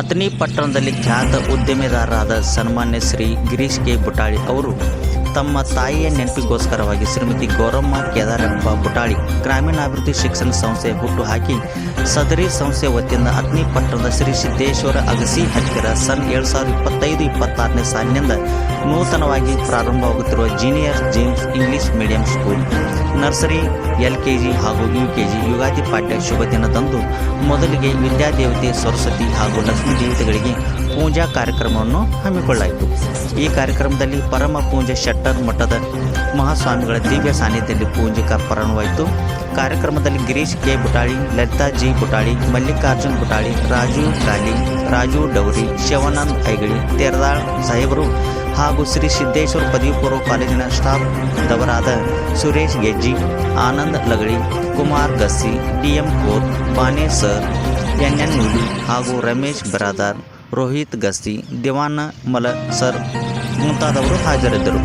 ಅಥಣಿ ಪಟ್ಟಣದಲ್ಲಿ ಖ್ಯಾತ ಉದ್ಯಮಿದಾರರಾದ ಸನ್ಮಾನ್ಯ ಶ್ರೀ ಗಿರೀಶ್ ಕೆ. ಬುಟಾಳಿ ಅವರು ತಮ್ಮ ತಾಯಿಯ ನೆನಪಿಗೋಸ್ಕರವಾಗಿ ಶ್ರೀಮತಿ ಗೌರಮ್ಮ ಕೇದಾರಪ್ಪ ಬುಟಾಳಿ ಗ್ರಾಮೀಣಾಭಿವೃದ್ಧಿ ಶಿಕ್ಷಣ ಸಂಸ್ಥೆ ಹುಟ್ಟು ಹಾಕಿ ಸದರಿ ಸಂಸ್ಥೆ ವತಿಯಿಂದ ಅಥಣಿ ಪಟ್ಟಣದ ಶ್ರೀ ಸಿದ್ದೇಶ್ವರ ಅಗಸಿ ಹತ್ತಿರ ಸನ್ ಎರಡು ಸಾವಿರದ ಇಪ್ಪತ್ತೈದು, ಇಪ್ಪತ್ತಾರನೇ ಸಾಲಿನಿಂದ ನೂತನವಾಗಿ ಪ್ರಾರಂಭವಾಗುತ್ತಿರುವ junior gems English medium school nursery, L K G ಹಾಗೂ ಯು ಕೆ ಜಿ ಯುಗಾದಿ ಪಾಠ್ಯ ಶುಭ ದಿನದಂದು ಮೊದಲಿಗೆ ವಿದ್ಯಾದೇವತೆ ಸರಸ್ವತಿ ಹಾಗೂ ಲಕ್ಷ್ಮೀ ದೇವತೆಗಳಿಗೆ ಪೂಜಾ ಕಾರ್ಯಕ್ರಮವನ್ನು ಹಮ್ಮಿಕೊಳ್ಳಾಯಿತು. ಈ ಕಾರ್ಯಕ್ರಮದಲ್ಲಿ ಪರಮ ಪೂಜೆ ಶೆಟ್ಟರ್ ಮಠದ ಮಹಾಸ್ವಾಮಿಗಳ ದಿವ್ಯ ಸಾನ್ನಿಧ್ಯದಲ್ಲಿ ಪೂಜೆ ಪ್ರಾರಂಭವಾಯಿತು ಕಾರ್ಯಕ್ರಮದಲ್ಲಿ ಗಿರೀಶ್ ಕೆ. ಬುಟಾಳಿ, ಲಲಿತಾ ಜಿ. ಬುಟಾಳಿ, ಮಲ್ಲಿಕಾರ್ಜುನ್ ಬುಟಾಳಿ, ರಾಜು ಕಾಲಿ ರಾಜು ಡೌರಿ ಶಿವಾನಂದ್ ಐಗಳಿ, ತೇರದಾಳ್ ಸಾಹೇಬರು ಹಾಗೂ ಶ್ರೀ ಸಿದ್ದೇಶ್ವರ ಪದವಿ ಪೂರ್ವ ಕಾಲೇಜಿನ staff ದವರಾದ Suresh Gejji, Anand Lagali, Kumar Gassi T M Kor Bane sir N N Muli ಹಾಗೂ ರಮೇಶ್ ಬರಾದಾರ್, ರೋಹಿತ್ ಗಸ್ತಿ ದಿವಾನ ಮಲ ಸರ್ ಮುಂತಾದವರು ಹಾಜರಿದ್ದರು.